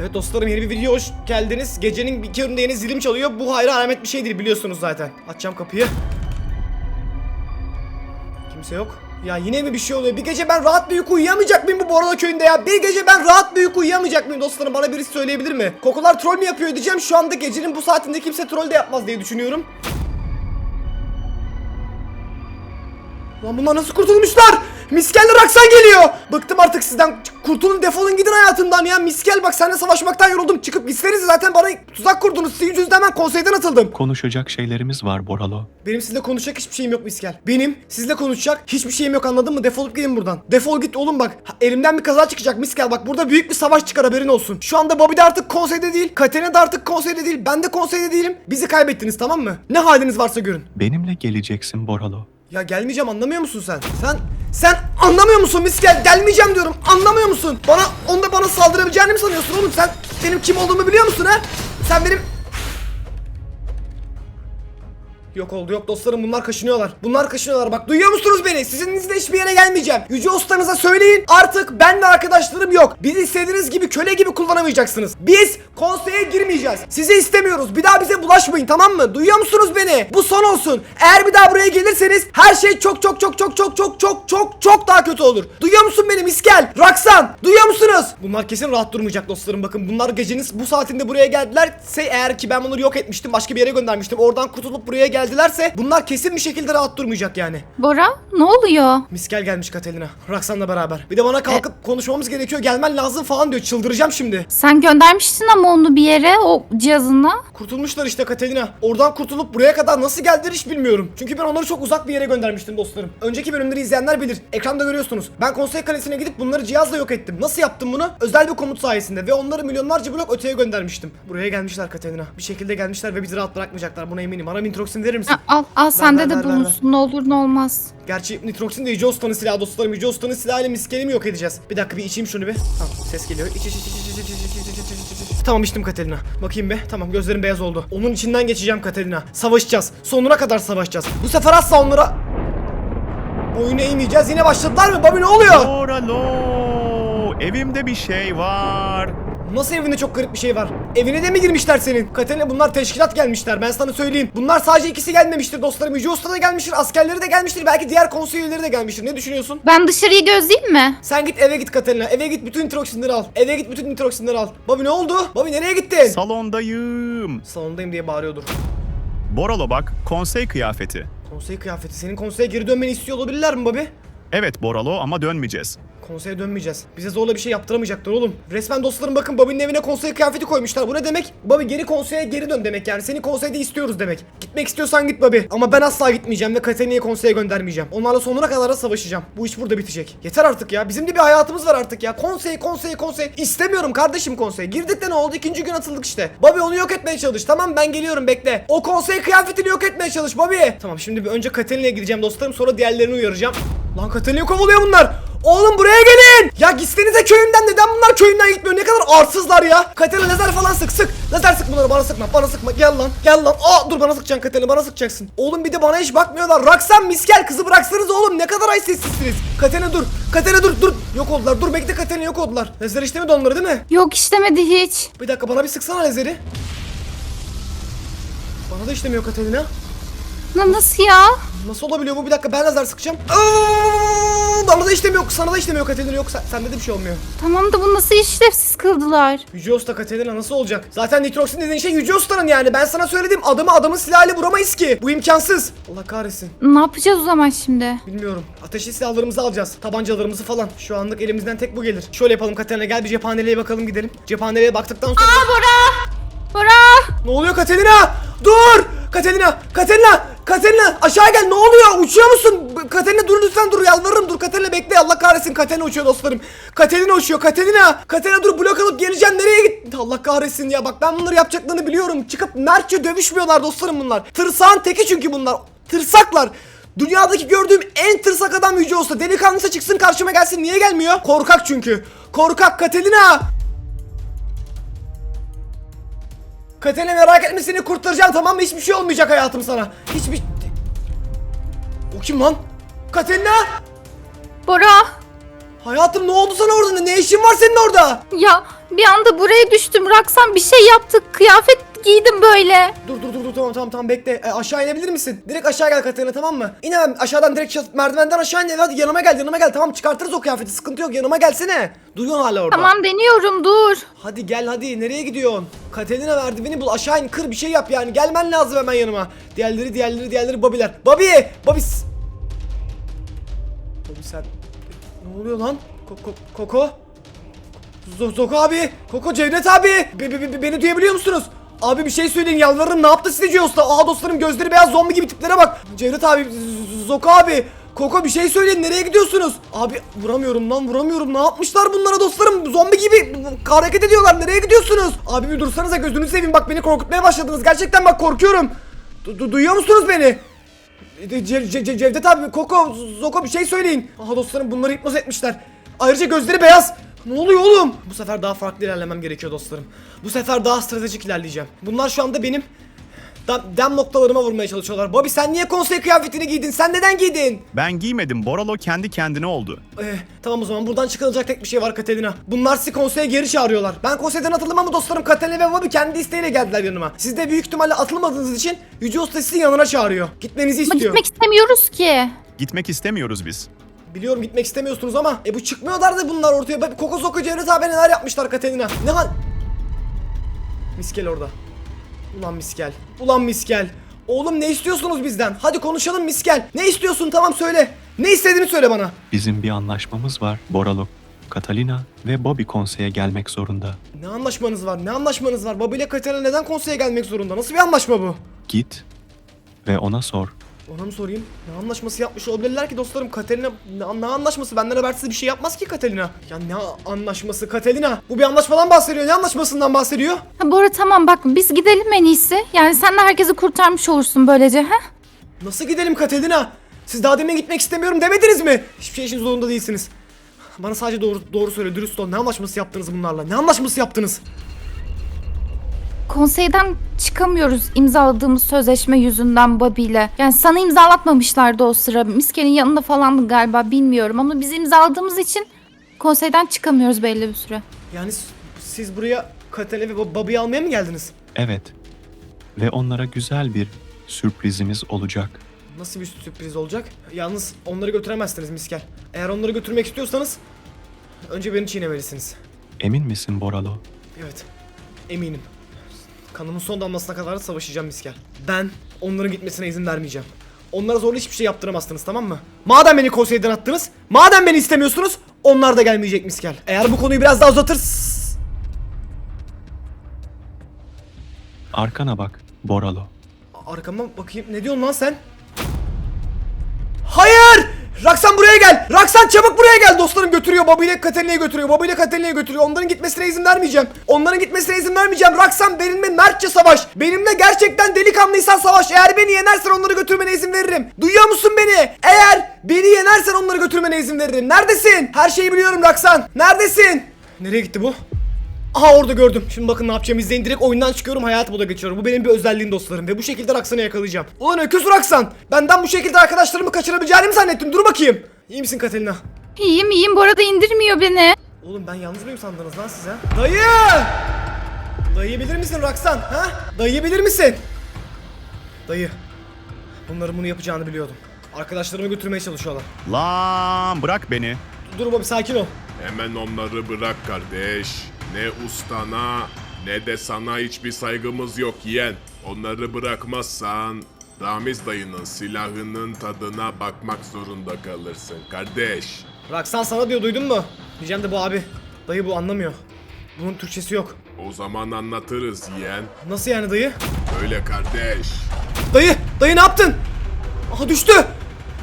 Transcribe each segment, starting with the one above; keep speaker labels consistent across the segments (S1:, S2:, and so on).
S1: Evet dostlarım yeni bir video hoş geldiniz. Gecenin bir köründe yeni zilim çalıyor. Bu hayra alamet bir şeydir biliyorsunuz zaten. Açacağım kapıyı. Kimse yok. Ya yine mi bir şey oluyor? Bir gece ben rahat bir uyku uyuyamayacak mıyım bu Borala köyünde ya? Bir gece ben rahat bir uyku uyuyamayacak mıyım dostlarım? Bana birisi söyleyebilir mi? Kokular troll mü yapıyor diyeceğim. Şu anda gecenin bu saatinde kimse troll de yapmaz diye düşünüyorum. Lan bunlar nasıl kurtulmuşlar? Miskel'le Raksan geliyor. Bıktım artık sizden. Kurtulun defolun gidin hayatımdan ya. Miskel bak seninle savaşmaktan yoruldum. Çıkıp gitseniz zaten bana tuzak kurdunuz. Sizin yüzünüzden ben konseyden atıldım.
S2: Konuşacak şeylerimiz var Boralo.
S1: Benim sizle konuşacak hiçbir şeyim yok Miskel. Benim sizle konuşacak hiçbir şeyim yok anladın mı? Defolup gidin buradan. Defol git oğlum bak. Ha, elimden bir kaza çıkacak Miskel. Bak burada büyük bir savaş çıkar haberin olsun. Şu anda Bobby de artık konseyde değil. Katerina da artık konseyde değil. Ben de konseyde değilim. Bizi kaybettiniz tamam mı? Ne haliniz varsa görün.
S2: Benimle geleceksin Boralo.
S1: Ya gelmeyeceğim anlamıyor musun sen? Sen sen anlamıyor musun Miskel? Gelmeyeceğim diyorum. Anlamıyor musun? Bana onda bana saldırabileceğini mi sanıyorsun oğlum? Sen benim kim olduğumu biliyor musun ha? Sen benim Yok oldu yok dostlarım bunlar kaşınıyorlar. Bunlar kaşınıyorlar bak duyuyor musunuz beni? Sizinizle hiçbir yere gelmeyeceğim. Yüce ustanıza söyleyin artık ben ve arkadaşlarım yok. Bizi istediğiniz gibi köle gibi kullanamayacaksınız. Biz konseye girmeyeceğiz. Sizi istemiyoruz. Bir daha bize bulaşmayın tamam mı? Duyuyor musunuz beni? Bu son olsun. Eğer bir daha buraya gelirseniz her şey çok çok çok çok çok çok çok çok çok daha kötü olur. Duyuyor musun beni Miskel? Raksan duyuyor musunuz? Bunlar kesin rahat durmayacak dostlarım bakın. Bunlar gecenin bu saatinde buraya geldilerse eğer ki ben bunları yok etmiştim başka bir yere göndermiştim. Oradan kurtulup buraya geldilerse bunlar kesin bir şekilde rahat durmayacak yani.
S3: Bora ne oluyor?
S1: Miskel gelmiş Katelina. Raksan'la beraber. Bir de bana kalkıp konuşmamız gerekiyor. Gelmen lazım falan diyor. Çıldıracağım şimdi.
S3: Sen göndermiştin ama onu bir yere o cihazını.
S1: Kurtulmuşlar işte Katelina. Oradan kurtulup buraya kadar nasıl geldiler hiç bilmiyorum. Çünkü ben onları çok uzak bir yere göndermiştim dostlarım. Önceki bölümleri izleyenler bilir. Ekranda görüyorsunuz. Ben konsey kalesine gidip bunları cihazla yok ettim. Nasıl yaptım bunu? Özel bir komut sayesinde ve onları milyonlarca blok öteye göndermiştim. Buraya gelmişler Katelina. Bir şekilde gelmişler ve bizi rahat bırakmayacaklar. Buna eminim. Bana Mintroxin verir misin?
S3: Ha, al al sende
S1: ver,
S3: de
S1: ver, ver,
S3: bulunsun ne olur ne olmaz.
S1: Gerçi Nitroxin de Yüce Usta'nın silahı dostlarım. Yüce Usta'nın silahıyla miskelimi yok edeceğiz. Bir dakika bir içeyim şunu bir. Tamam ses geliyor. İç iç iç iç iç iç iç iç iç iç iç iç iç. Tamam içtim Katerina. Bakayım be. Tamam gözlerim beyaz oldu. Onun içinden geçeceğim Katerina. Savaşacağız. Sonuna kadar savaşacağız. Bu sefer asla onlara boyun eğmeyeceğiz. Yine başladılar mı? Bobby ne oluyor?
S4: Boralo! Evimde bir şey var.
S1: Nasıl evinde çok garip bir şey var? Evine de mi girmişler senin? Katerina bunlar teşkilat gelmişler ben sana söyleyeyim. Bunlar sadece ikisi gelmemiştir dostlarım. Yüce Usta da gelmiştir, askerleri de gelmiştir. Belki diğer konsey üyeleri de gelmiştir. Ne düşünüyorsun?
S3: Ben dışarıyı gözleyeyim mi?
S1: Sen git eve git Katerina. Eve git bütün nitroksinleri al. Eve git bütün nitroksinleri al. Bobby ne oldu? Bobby nereye gittin?
S4: Salondayım.
S1: Salondayım diye bağırıyordur.
S4: Boralo bak, konsey kıyafeti.
S1: Konsey kıyafeti. Senin konseye geri dönmeni istiyor olabilirler mi Bobby?
S4: Evet Boralo ama dönmeyeceğiz.
S1: Konseye dönmeyeceğiz. Bize zorla bir şey yaptıramayacaklar oğlum. Resmen dostlarım bakın Bobby'nin evine konsey kıyafeti koymuşlar. Bu ne demek? Bobby geri konseye geri dön demek yani. Seni konseyde istiyoruz demek. Gitmek istiyorsan git Bobby. Ama ben asla gitmeyeceğim ve Katerina'yı konseye göndermeyeceğim. Onlarla sonuna kadar da savaşacağım. Bu iş burada bitecek. Yeter artık ya. Bizim de bir hayatımız var artık ya. Konsey, konsey, konsey. İstemiyorum kardeşim konsey. Girdik de ne oldu? İkinci gün atıldık işte. Bobby onu yok etmeye çalış. Tamam ben geliyorum bekle. O konsey kıyafetini yok etmeye çalış Bobby. Tamam şimdi bir önce Katerina'ya gideceğim dostlarım. Sonra diğerlerini uyaracağım. Lan Katerina'yı kovalıyor bunlar. Oğlum buraya gelin. Ya gitsenize köyümden neden bunlar köyünden gitmiyor? Ne kadar arsızlar ya. Katerina lazer falan sık sık. Lazer sık bunları bana sıkma. Bana sıkma. Gel lan. Gel lan. Aa dur bana sıkacaksın Katerina bana sıkacaksın. Oğlum bir de bana hiç bakmıyorlar. Raksan miskel kızı bıraksanız oğlum. Ne kadar ay sessizsiniz. Katerina dur. Katerina dur dur. Yok oldular. Dur bekle Katerina yok oldular. Lazer işlemedi onları değil mi?
S3: Yok işlemedi hiç.
S1: Bir dakika bana bir sıksana lazeri. Bana da işlemiyor Katerina.
S3: Na, nasıl ya?
S1: Nasıl olabiliyor bu? Bir dakika ben lazer sıkacağım. Aa, bana da işlemiyor. Sana da işlemiyor Katerina. Yok sen, sende de bir şey olmuyor.
S3: Tamam da bu nasıl işlevsiz kıldılar?
S1: Yüce Usta Katerina nasıl olacak? Zaten nitroksin dediğin şey Yüce Usta'nın yani. Ben sana söyledim adamı adamın silahıyla vuramayız ki. Bu imkansız. Allah kahretsin.
S3: Ne yapacağız o zaman şimdi?
S1: Bilmiyorum. Ateşli silahlarımızı alacağız. Tabancalarımızı falan. Şu anlık elimizden tek bu gelir. Şöyle yapalım Katerina gel bir cephaneliğe bakalım gidelim. Cephaneliğe baktıktan sonra...
S3: Bora!
S1: Ne oluyor Katerina? Dur! Katerina! Katerina! Katerina aşağı gel ne oluyor? Uçuyor musun? Katerina dur lütfen dur yalvarırım dur Katerina bekle Allah kahretsin Katerina uçuyor dostlarım. Katerina uçuyor Katerina. Katerina dur blok alıp geleceğim nereye git? Allah kahretsin ya bak ben bunları yapacaklarını biliyorum. Çıkıp mertçe dövüşmüyorlar dostlarım bunlar. Tırsağın teki çünkü bunlar. Tırsaklar. Dünyadaki gördüğüm en tırsak adam Yüce olsa delikanlısa çıksın karşıma gelsin niye gelmiyor? Korkak çünkü. Korkak Katerina. Katerina merak etme seni kurtaracağım tamam mı? Hiçbir şey olmayacak hayatım sana. Hiçbir... O kim lan? Katerina!
S3: Bora!
S1: Hayatım ne oldu sana orada? Ne işin var senin orada?
S3: Ya Bir anda buraya düştüm. Raksan bir şey yaptık. Kıyafet giydim böyle.
S1: Dur dur dur dur tamam tamam tamam bekle. E, aşağı inebilir misin? Direkt aşağı gel Katerina tamam mı? İn hemen aşağıdan direkt şas- merdivenden aşağı in. Hadi yanıma gel yanıma gel. Tamam çıkartırız o kıyafeti sıkıntı yok yanıma gelsene. Duyuyorsun hala orada.
S3: Tamam deniyorum dur.
S1: Hadi gel hadi nereye gidiyorsun? Katerina merdiveni bul aşağı in kır bir şey yap yani. Gelmen lazım hemen yanıma. Diğerleri diğerleri diğerleri babiler. Babi! Babi! s- sen... Ne oluyor lan? Koko... Koko? Zoko abi! Koko Cevdet abi! Be- be- be- beni duyabiliyor musunuz? Abi bir şey söyleyin yalvarırım ne yaptı size Cios'ta? Aa dostlarım gözleri beyaz zombi gibi tiplere bak. Cevdet abi, Zoko abi. Koko bir şey söyleyin nereye gidiyorsunuz? Abi vuramıyorum lan vuramıyorum. Ne yapmışlar bunlara dostlarım? Zombi gibi hareket ediyorlar. Nereye gidiyorsunuz? Abi bir dursanıza gözünüzü seveyim bak beni korkutmaya başladınız. Gerçekten bak korkuyorum. Du- du- duyuyor musunuz beni? Ce- Cevdet abi, Koko, Zoko bir şey söyleyin. Aha dostlarım bunları hipnoz etmişler. Ayrıca gözleri beyaz. Ne oluyor oğlum? Bu sefer daha farklı ilerlemem gerekiyor dostlarım. Bu sefer daha stratejik ilerleyeceğim. Bunlar şu anda benim dem, dem noktalarıma vurmaya çalışıyorlar. Bobby sen niye konsey kıyafetini giydin? Sen neden giydin?
S4: Ben giymedim. Boralo kendi kendine oldu.
S1: Eh, tamam o zaman buradan çıkılacak tek bir şey var Katerina. Bunlar sizi konseye geri çağırıyorlar. Ben konseyden atıldım ama dostlarım Katerina ve Bobby kendi isteğiyle geldiler yanıma. Siz de büyük ihtimalle atılmadığınız için Yüce Usta sizi yanına çağırıyor. Gitmenizi
S3: Ama
S1: istiyor.
S3: gitmek istemiyoruz ki.
S4: Gitmek istemiyoruz biz.
S1: Biliyorum gitmek istemiyorsunuz ama e bu çıkmıyorlar da bunlar ortaya. Bak, Koko Soko Cevdet abi neler yapmışlar Katerina. Ne hal? Miskel orada. Ulan Miskel. Ulan Miskel. Oğlum ne istiyorsunuz bizden? Hadi konuşalım Miskel. Ne istiyorsun tamam söyle. Ne istediğini söyle bana.
S2: Bizim bir anlaşmamız var Boralo. Catalina ve Bobby konseye gelmek zorunda.
S1: Ne anlaşmanız var? Ne anlaşmanız var? Bobby ile Katerina neden konseye gelmek zorunda? Nasıl bir anlaşma bu?
S2: Git ve ona sor.
S1: Ona mı sorayım? Ne anlaşması yapmış olabilirler ki dostlarım? Katerina ne, ne anlaşması? Benden habersiz bir şey yapmaz ki Katerina. Ya ne anlaşması Katerina? Bu bir anlaşmadan bahsediyor. Ne anlaşmasından bahsediyor?
S3: Ha, Bora tamam bak biz gidelim en iyisi. Yani sen de herkesi kurtarmış olursun böylece ha?
S1: Nasıl gidelim Katerina? Siz daha demin gitmek istemiyorum demediniz mi? Hiçbir şey için zorunda değilsiniz. Bana sadece doğru doğru söyle, dürüst ol. Ne anlaşması yaptınız bunlarla? Ne anlaşması yaptınız?
S3: Konseyden çıkamıyoruz imzaladığımız sözleşme yüzünden Bobby ile. Yani sana imzalatmamışlardı o sıra. Miske'nin yanında falandı galiba bilmiyorum ama biz imzaladığımız için konseyden çıkamıyoruz belli bir süre.
S1: Yani siz buraya Katerina ve Bob- Bobby'yi almaya mı geldiniz?
S2: Evet. Ve onlara güzel bir sürprizimiz olacak.
S1: Nasıl bir sürpriz olacak? Yalnız onları götüremezsiniz miskel. Eğer onları götürmek istiyorsanız önce beni çiğnemelisiniz.
S2: Emin misin Boralo?
S1: Evet. Eminim. Kanımın son damlasına kadar da savaşacağım miskel. Ben onların gitmesine izin vermeyeceğim. Onlara zorla hiçbir şey yaptıramazsınız tamam mı? Madem beni konseyden attınız, madem beni istemiyorsunuz, onlar da gelmeyecek miskel. Eğer bu konuyu biraz daha uzatırs...
S2: Arkana bak Boralo.
S1: Arkama bakayım. Ne diyorsun lan sen? Hayır! Raksan buraya gel. Raksan çabuk buraya gel. Dostlarım götürüyor. Bobby ile götürüyor. Bobby ile götürüyor. Onların gitmesine izin vermeyeceğim. Onların gitmesine izin vermeyeceğim. Raksan benimle mertçe savaş. Benimle gerçekten delikanlıysan savaş. Eğer beni yenersen onları götürmene izin veririm. Duyuyor musun beni? Eğer beni yenersen onları götürmene izin veririm. Neredesin? Her şeyi biliyorum Raksan. Neredesin? Nereye gitti bu? Aha orada gördüm. Şimdi bakın ne yapacağım izleyin. Direkt oyundan çıkıyorum hayat moda geçiyorum. Bu benim bir özelliğim dostlarım. Ve bu şekilde Raksan'ı yakalayacağım. Ulan öküz Raksan. Benden bu şekilde arkadaşlarımı kaçırabileceğini mi zannettin? Dur bakayım. İyi misin Katerina?
S3: İyiyim iyiyim Bora da indirmiyor beni.
S1: Oğlum ben yalnız mıyım sandınız lan siz ha? Dayı! Dayı bilir misin Raksan? Ha? Dayı bilir misin? Dayı. Bunların bunu yapacağını biliyordum. Arkadaşlarımı götürmeye çalışıyorlar.
S4: Lan bırak beni.
S1: Dur baba sakin ol.
S5: Hemen onları bırak kardeş. Ne ustana ne de sana hiçbir saygımız yok yeğen. Onları bırakmazsan Ramiz dayının silahının tadına bakmak zorunda kalırsın kardeş.
S1: Raksan sana diyor duydun mu? Diyeceğim de bu abi. Dayı bu anlamıyor. Bunun Türkçesi yok.
S5: O zaman anlatırız yeğen.
S1: Nasıl yani dayı?
S5: Öyle kardeş.
S1: Dayı! Dayı ne yaptın? Aha düştü!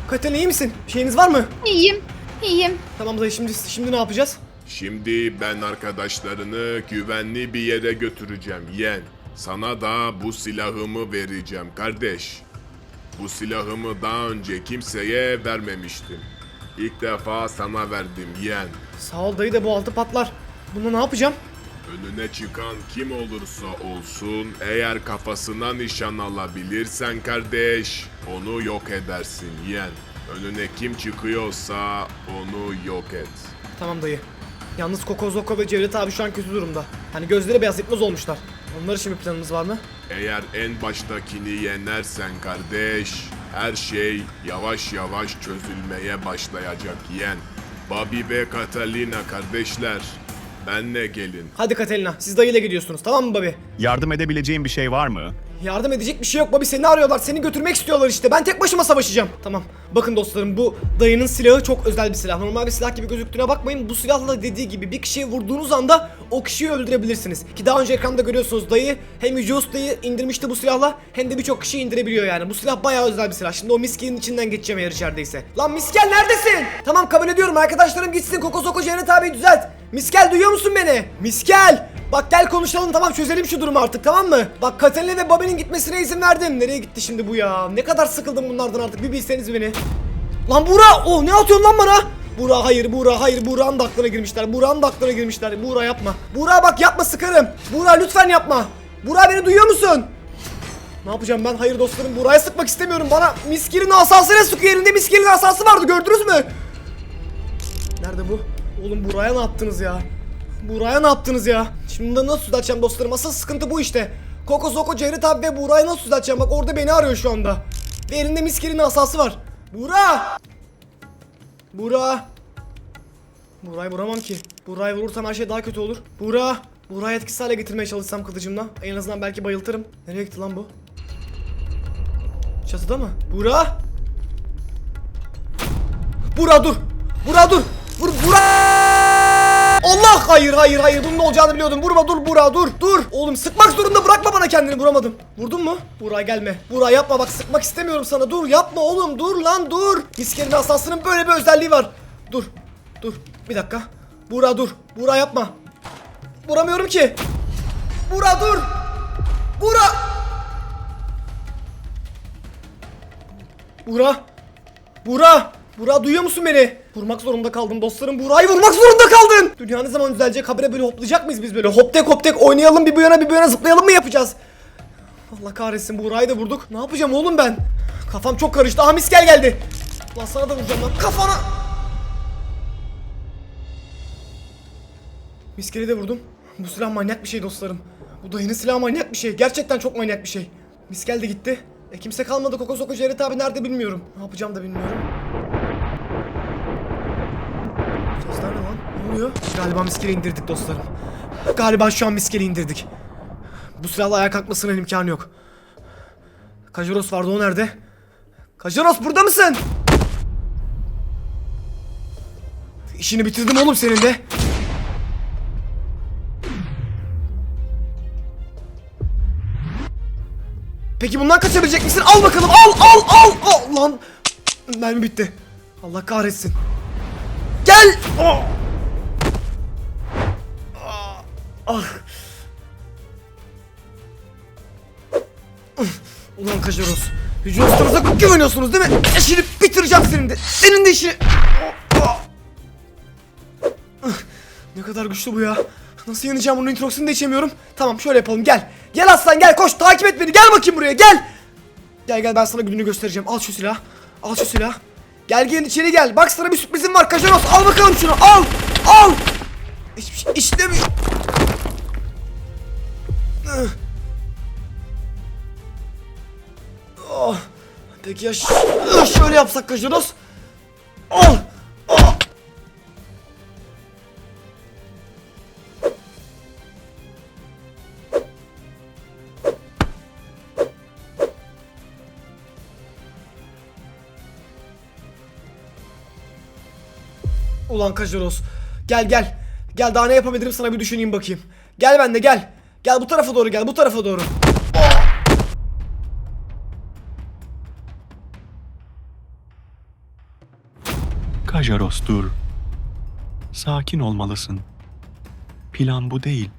S1: Katerina iyi misin? Bir şeyiniz var mı?
S3: İyiyim iyiyim.
S1: Tamam dayı şimdi şimdi ne yapacağız?
S5: Şimdi ben arkadaşlarını güvenli bir yere götüreceğim yeğen. Sana da bu silahımı vereceğim kardeş. Bu silahımı daha önce kimseye vermemiştim. İlk defa sana verdim yeğen.
S1: Sağ ol dayı da bu altı patlar. Bunu ne yapacağım?
S5: Önüne çıkan kim olursa olsun eğer kafasına nişan alabilirsen kardeş onu yok edersin yeğen. Önüne kim çıkıyorsa onu yok et.
S1: Tamam dayı. Yalnız Koko Zoko ve Cevdet abi şu an kötü durumda. Hani gözleri beyaz hipnoz olmuşlar. Onlar için bir planımız var mı?
S5: Eğer en baştakini yenersen kardeş, her şey yavaş yavaş çözülmeye başlayacak yen. Bobby ve Catalina kardeşler, benle gelin.
S1: Hadi Katelina siz dayıyla gidiyorsunuz tamam mı Bobby?
S4: Yardım edebileceğim bir şey var mı?
S1: Yardım edecek bir şey yok Bobby seni arıyorlar seni götürmek istiyorlar işte ben tek başıma savaşacağım. Tamam bakın dostlarım bu dayının silahı çok özel bir silah. Normal bir silah gibi gözüktüğüne bakmayın bu silahla dediği gibi bir kişiye vurduğunuz anda o kişiyi öldürebilirsiniz. Ki daha önce ekranda görüyorsunuz dayı hem Yüce Usta'yı indirmişti bu silahla hem de birçok kişiyi indirebiliyor yani. Bu silah bayağı özel bir silah. Şimdi o miskenin içinden geçeceğim eğer içerideyse. Lan miskel neredesin? Tamam kabul ediyorum arkadaşlarım gitsin Koko Soko Cennet abi düzelt. Miskel duyuyor musun beni? Miskel! Bak gel konuşalım tamam çözelim şu durumu artık tamam mı? Bak Katerina ve Bobby'nin gitmesine izin verdim. Nereye gitti şimdi bu ya? Ne kadar sıkıldım bunlardan artık bir bilseniz beni. Lan Buğra! Oh ne atıyorsun lan bana? Buğra hayır Buğra hayır Buğra'nın da aklına girmişler. Buğra'nın da aklına girmişler. Buğra yapma. Buğra bak yapma sıkarım. Buğra lütfen yapma. Buğra beni duyuyor musun? Ne yapacağım ben? Hayır dostlarım Buğra'ya sıkmak istemiyorum. Bana miskirin asası ne sıkıyor? Elinde miskirin asası vardı gördünüz mü? Nerede bu? Oğlum Buğra'ya ne yaptınız ya? Buğra'ya ne yaptınız ya? Şimdi nasıl düzelteceğim dostlarım? Asıl sıkıntı bu işte. Koko Soko, Cevdet abi ve Buğra'yı nasıl düzelteceğim? Bak orada beni arıyor şu anda. Ve elinde miskinin asası var. Buğra! Buğra! Buğra'yı vuramam ki. Buğra'yı vurursam her şey daha kötü olur. Buğra! Buğra'yı etkisiz hale getirmeye çalışsam kılıcımla. En azından belki bayıltırım. Nereye gitti lan bu? Çatıda mı? Buğra! Buğra dur! Buğra dur! Vur Buğra! Allah hayır hayır hayır bunun olacağını biliyordum. Vurma dur Buğra dur dur. Oğlum sıkmak zorunda bırakma bana kendini vuramadım. Vurdun mu? Buğra gelme. Buğra yapma bak sıkmak istemiyorum sana. Dur yapma oğlum dur lan dur. İskelenin asasının böyle bir özelliği var. Dur dur bir dakika. Buğra dur. Buğra yapma. Vuramıyorum ki. Buğra dur. Buğra. Buğra. Buğra! Buğra duyuyor musun beni? Vurmak zorunda kaldım dostlarım. Buğra'yı vurmak zorunda kaldın. Dünya ne zaman düzelecek? Habire böyle hoplayacak mıyız biz böyle? Hop tek hop tek oynayalım bir bu yana bir bu yana zıplayalım mı yapacağız? Allah kahretsin Buğra'yı da vurduk. Ne yapacağım oğlum ben? Kafam çok karıştı. Aha miskel geldi. Lan sana da vuracağım lan. Kafana. Miskeli de vurdum. Bu silah manyak bir şey dostlarım. Bu dayının silahı manyak bir şey. Gerçekten çok manyak bir şey. Miskel de gitti. E kimse kalmadı. Koko Soko Cevdet abi nerede bilmiyorum. Ne yapacağım da bilmiyorum. Sesler ne lan? Ne oluyor? Galiba miskeli indirdik dostlarım. Galiba şu an miskeli indirdik. Bu silahla ayağa kalkmasının imkanı yok. Kajaros vardı o nerede? Kajaros burada mısın? İşini bitirdim oğlum senin de. Peki bundan kaçabilecek misin? Al bakalım. Al al al al lan. Mermi bitti. Allah kahretsin. Gel. Oh. Ah. Ah. Ulan Kajaros. Yüce ustanıza güveniyorsunuz değil mi? İşini bitireceğim senin de. Senin de işini. Ah. Ah. Ne kadar güçlü bu ya. Nasıl yeneceğim bunun introksunu da içemiyorum. Tamam şöyle yapalım gel. Gel aslan gel koş takip et beni gel bakayım buraya gel. Gel gel ben sana gününü göstereceğim. Al şu silah. Al şu silah. Gel gel içeri gel. Bak sana bir sürprizim var Kajanos. Al bakalım şunu al. Al. Hiçbir şey işlemiyor. Ah. Oh. Peki ya Ah, şöyle yapsak Kajanos. Al. Al. Ulan Kajaros. Gel gel. Gel daha ne yapabilirim sana bir düşüneyim bakayım. Gel ben de gel. Gel bu tarafa doğru gel bu tarafa doğru.
S2: Kajaros dur. Sakin olmalısın. Plan bu değil.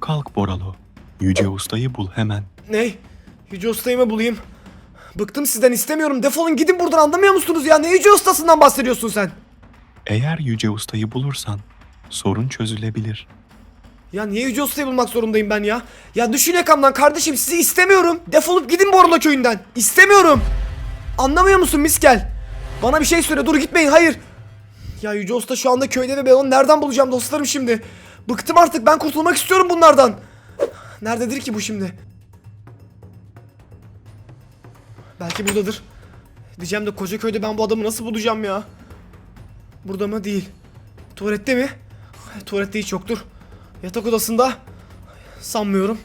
S2: Kalk Boralo. Yüce Usta'yı bul hemen.
S1: Ne? Yüce Usta'yı mı bulayım? Bıktım sizden istemiyorum. Defolun gidin buradan anlamıyor musunuz ya? Ne Yüce Ustası'ndan bahsediyorsun sen?
S2: Eğer Yüce Usta'yı bulursan sorun çözülebilir.
S1: Ya niye Yüce Usta'yı bulmak zorundayım ben ya? Ya düşün yakamdan kardeşim sizi istemiyorum. Defolup gidin Borla köyünden. İstemiyorum. Anlamıyor musun miskel? Bana bir şey söyle dur gitmeyin hayır. Ya Yüce Usta şu anda köyde ve ben onu nereden bulacağım dostlarım şimdi? Bıktım artık ben kurtulmak istiyorum bunlardan. Nerededir ki bu şimdi? Belki buradadır. Diyeceğim de koca köyde ben bu adamı nasıl bulacağım ya? Burada mı? Değil. Tuvalette mi? Tuvalette hiç yoktur. Yatak odasında? Sanmıyorum.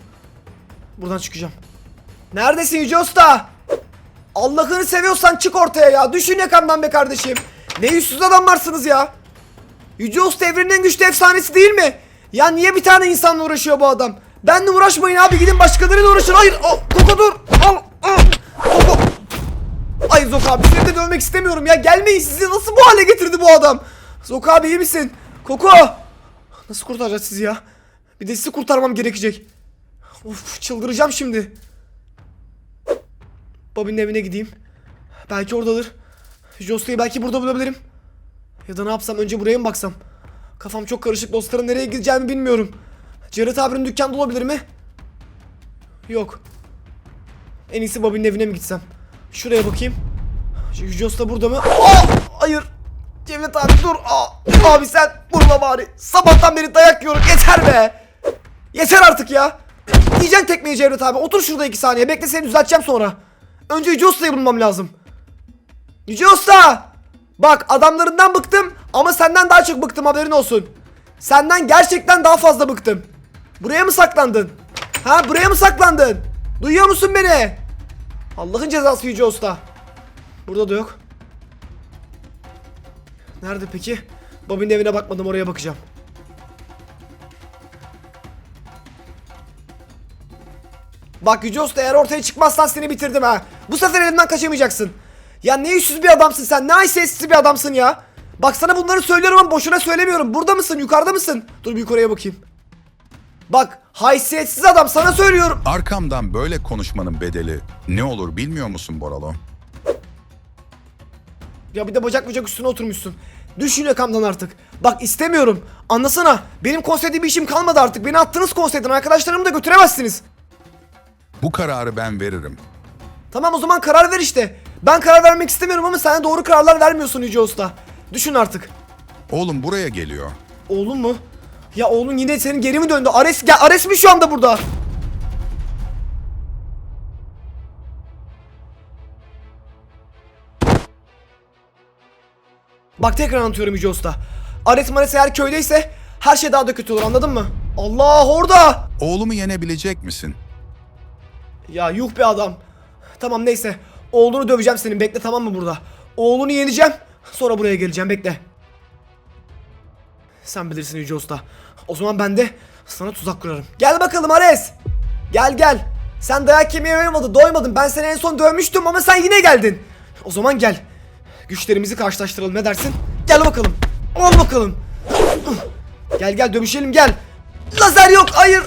S1: Buradan çıkacağım. Neredesin Yüce Usta? Allah'ını seviyorsan çık ortaya ya. Düşün yakamdan be kardeşim. Ne yüzsüz adamlarsınız ya. Yüce Usta evrenin en güçlü efsanesi değil mi? Ya niye bir tane insanla uğraşıyor bu adam? Benle uğraşmayın abi gidin başkalarıyla uğraşın. Hayır al Koko dur. Al al. Koko. Hayır Zok abi seni de dövmek istemiyorum ya. Gelmeyin sizi nasıl bu hale getirdi bu adam? Zok abi iyi misin? Koko. Nasıl kurtaracağız sizi ya? Bir de sizi kurtarmam gerekecek. Of çıldıracağım şimdi. Bobby'nin evine gideyim. Belki oradadır. Josta'yı belki burada bulabilirim. Ya da ne yapsam önce buraya mı baksam? Kafam çok karışık dostlarım nereye gideceğimi bilmiyorum. Jared abinin dükkanda olabilir mi? Yok. En iyisi Bobby'nin evine mi gitsem? Şuraya bakayım. Josta burada mı? Aa, hayır. Cevdet abi dur. Aa, abi sen vurma bari. Sabahtan beri dayak yiyorum. Yeter be. Yeter artık ya. Yiyeceksin tekmeyi Cevdet abi. Otur şurada iki saniye. Bekle seni düzelteceğim sonra. Önce Yüce bulmam lazım. Yüce! Bak adamlarından bıktım ama senden daha çok bıktım haberin olsun. Senden gerçekten daha fazla bıktım. Buraya mı saklandın? Ha buraya mı saklandın? Duyuyor musun beni? Allah'ın cezası Yüce Usta. Burada da yok. Nerede peki? Bobby'nin evine bakmadım oraya bakacağım. Bak Yüce Usta eğer ortaya çıkmazsan seni bitirdim ha. Bu sefer elimden kaçamayacaksın. Ya ne yüzsüz bir adamsın sen. Ne haysiyetsiz bir adamsın ya. Bak sana bunları söylüyorum ama boşuna söylemiyorum. Burada mısın? Yukarıda mısın? Dur bir yukarıya bakayım. Bak haysiyetsiz adam sana söylüyorum.
S6: Arkamdan böyle konuşmanın bedeli ne olur bilmiyor musun Boralo?
S1: Ya bir de bacak bacak üstüne oturmuşsun. Düşün yakamdan artık. Bak istemiyorum. Anlasana. Benim konseyde bir işim kalmadı artık. Beni attınız konseyden. Arkadaşlarımı da götüremezsiniz.
S6: Bu kararı ben veririm.
S1: Tamam o zaman karar ver işte. Ben karar vermek istemiyorum ama sen de doğru kararlar vermiyorsun Yüce Usta. Düşün artık.
S6: Oğlum buraya geliyor.
S1: Oğlun mu? Ya oğlun yine senin geri mi döndü? Ares, gel, Ares mi şu anda burada? Bak tekrar anlatıyorum Yüce Usta. Ares Mares eğer köydeyse her şey daha da kötü olur anladın mı? Allah orada!
S6: Oğlumu yenebilecek misin?
S1: Ya yuh be adam. Tamam neyse. Oğlunu döveceğim senin bekle tamam mı burada? Oğlunu yeneceğim. Sonra buraya geleceğim bekle. Sen bilirsin Yüce Usta. O zaman ben de sana tuzak kurarım. Gel bakalım Ares. Gel gel. Sen dayak yemeye doymadın, doymadın. Ben seni en son dövmüştüm ama sen yine geldin. O zaman gel. Güçlerimizi karşılaştıralım ne dersin? Gel bakalım. Al bakalım. Gel gel dövüşelim gel. Lazer yok hayır.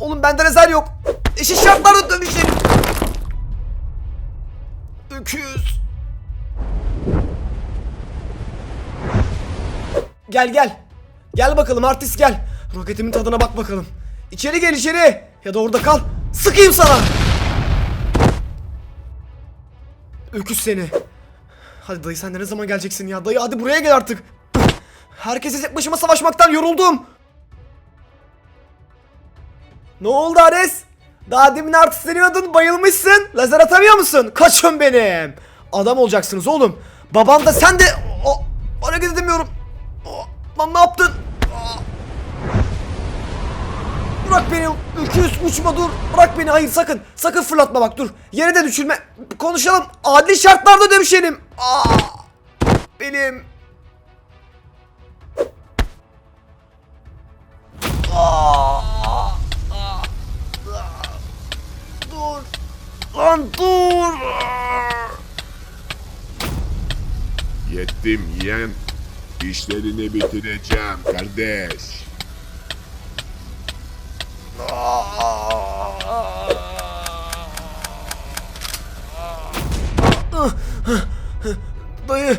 S1: Oğlum bende lazer yok. Eşit şartlarda dövüşelim. Öküz. Gel gel. Gel bakalım artist gel. Roketimin tadına bak bakalım. İçeri gel içeri. Ya da orada kal. Sıkayım sana. Öküz seni. Hadi dayı sen de ne zaman geleceksin ya? Dayı hadi buraya gel artık. Herkese tek başıma savaşmaktan yoruldum. Ne oldu Ares? Daha demin artistleniyordun bayılmışsın. Lazer atamıyor musun? Kaçın benim. Adam olacaksınız oğlum. Babam da sen de... O, hareket edemiyorum. Lan ne yaptın? Aa. Bırak beni öküz uçma dur. Bırak beni hayır sakın. Sakın fırlatma bak dur. Yere de düşürme. Konuşalım. Adil şartlarda dövüşelim. Aa. Benim. Aa. Dur. Lan dur.
S5: Yettim yeğen. İşlerini bitireceğim kardeş.
S1: Dayı.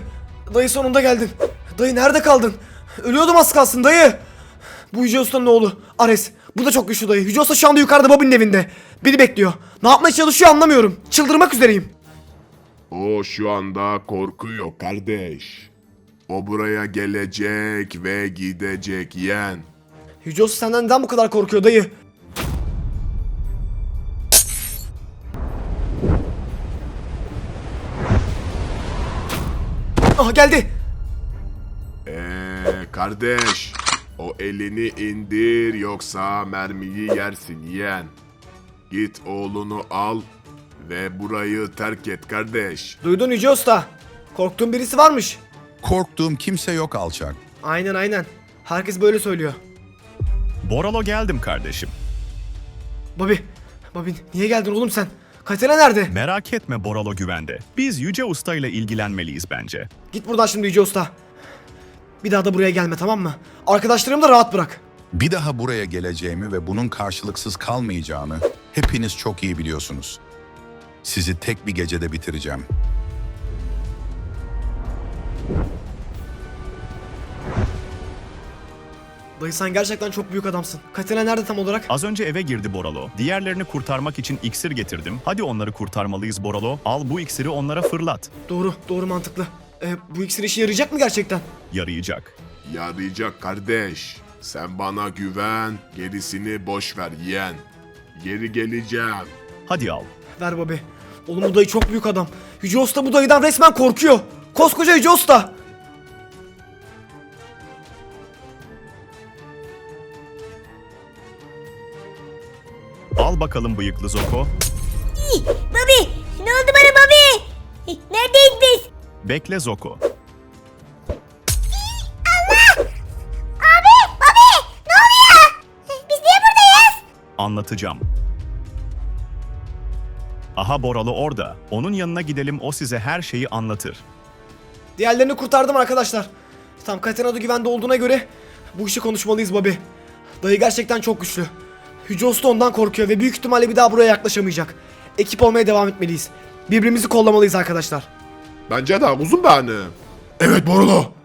S1: Dayı sonunda geldin. Dayı nerede kaldın? Ölüyordum az kalsın dayı. Bu Yüce Usta'nın oğlu. Ares. Bu da çok güçlü dayı. Yüce Usta şu anda yukarıda Bobby'nin evinde. Beni bekliyor. Ne yapmaya çalışıyor anlamıyorum. Çıldırmak üzereyim.
S5: O şu anda korkuyor kardeş. O buraya gelecek ve gidecek.
S1: Yüce Usta senden neden bu kadar korkuyor dayı? Ah geldi.
S5: Eee kardeş, o elini indir yoksa mermiyi yersin yeğen. Git oğlunu al ve burayı terk et kardeş.
S1: Duydun Yüce Usta. Korktuğun birisi varmış.
S6: Korktuğum kimse yok alçak.
S1: Aynen aynen. Herkes böyle söylüyor.
S4: Boralo geldim kardeşim.
S1: Bobby. Bobby niye geldin oğlum sen? Katerina nerede?
S4: Merak etme Boralo güvende. Biz Yüce Usta ile ilgilenmeliyiz bence.
S1: Git buradan şimdi Yüce Usta. Bir daha da buraya gelme tamam mı? Arkadaşlarımı da rahat bırak.
S6: Bir daha buraya geleceğimi ve bunun karşılıksız kalmayacağını hepiniz çok iyi biliyorsunuz. Sizi tek bir gecede bitireceğim.
S1: Dayı sen gerçekten çok büyük adamsın. Katerina nerede tam olarak?
S4: Az önce eve girdi Boralo. Diğerlerini kurtarmak için iksir getirdim. Hadi onları kurtarmalıyız Boralo. Al bu iksiri onlara fırlat.
S1: Doğru, doğru mantıklı. E, bu iksir işe yarayacak mı gerçekten?
S4: Yarayacak.
S5: Yarayacak kardeş. Sen bana güven, gerisini boş ver yeğen. Geri geleceğim.
S4: Hadi al.
S1: Ver Bobby. Oğlum bu dayı çok büyük adam. Yüce Usta bu dayıdan resmen korkuyor. Koskoca Yüce Usta.
S4: Al bakalım bıyıklı Zoko.
S7: Bobby! Ne oldu bana Bobby? Neredeyiz biz?
S4: Bekle Zoko.
S7: Abi! Bobby! Ne oluyor? Biz niye buradayız?
S4: Anlatacağım. Aha Boralı orada. Onun yanına gidelim o size her şeyi anlatır.
S1: Diğerlerini kurtardım arkadaşlar. Tam Katerina da güvende olduğuna göre bu işi konuşmalıyız Bobby. Dayı gerçekten çok güçlü. Yüce Usta ondan korkuyor ve büyük ihtimalle bir daha buraya yaklaşamayacak. Ekip olmaya devam etmeliyiz. Birbirimizi kollamalıyız arkadaşlar.
S5: Bence de uzun benim. Evet Borolo.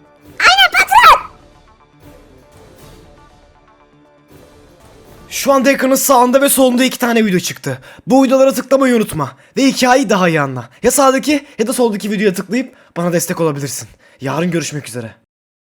S1: Şu anda ekranın sağında ve solunda iki tane video çıktı. Bu videolara tıklamayı unutma. Ve hikayeyi daha iyi anla. Ya sağdaki ya da soldaki videoya tıklayıp bana destek olabilirsin. Yarın görüşmek üzere.